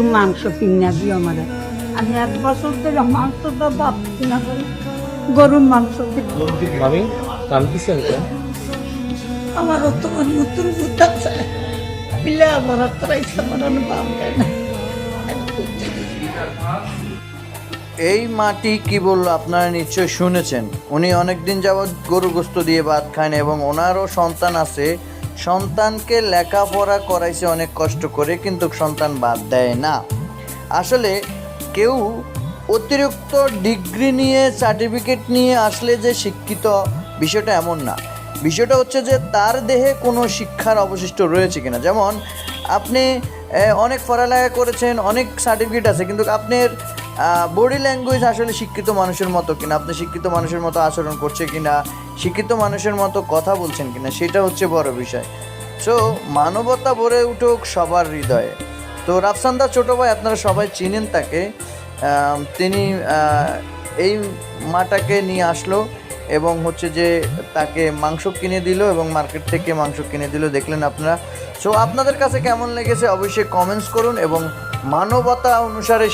একটু মাংস কিনা দিও আমার। আমি এক বছর ধরে মাংস তো বাপ কিনা করি গরুর মাংস। মামি কাঁদতেছেন আমার তোমার নতুন বুদ্ধ আছে। মিলে আমার হাতটা ইচ্ছা মারানো বাপ এই মাটি কি বলল আপনারা নিশ্চয় শুনেছেন। উনি অনেক দিন যাবৎ গরু গোস্ত দিয়ে ভাত খান এবং ওনারও সন্তান আছে সন্তানকে লেখাপড়া করাইছে অনেক কষ্ট করে, কিন্তু সন্তান বাদ দেয় না। আসলে কেউ অতিরিক্ত ডিগ্রি নিয়ে, সার্টিফিকেট নিয়ে আসলে যে শিক্ষিত, বিষয়টা এমন না। বিষয়টা হচ্ছে যে তার দেহে কোনো শিক্ষার অবশিষ্ট রয়েছে কিনা। যেমন, আপনি অনেক পড়ালেখা করেছেন, অনেক সার্টিফিকেট আছে, কিন্তু আপনার বডি ল্যাঙ্গুয়েজ আসলে শিক্ষিত মানুষের মতো কিনা, আপনি শিক্ষিত মানুষের মতো আচরণ করছে কিনা, শিক্ষিত মানুষের মতো কথা বলছেন কিনা, সেটা হচ্ছে বড় বিষয়। সো মানবতা ভরে উঠুক সবার হৃদয়ে। তো রাফসান্দা ছোটো ভাই, আপনারা সবাই চিনেন তাকে। তিনি এই মাটাকে নিয়ে আসলো এবং হচ্ছে যে তাকে মাংস কিনে দিল এবং মার্কেট থেকে মাংস কিনে দিল, দেখলেন আপনারা। সো আপনাদের কাছে কেমন লেগেছে অবশ্যই কমেন্টস করুন এবং মানবতা অনুসারে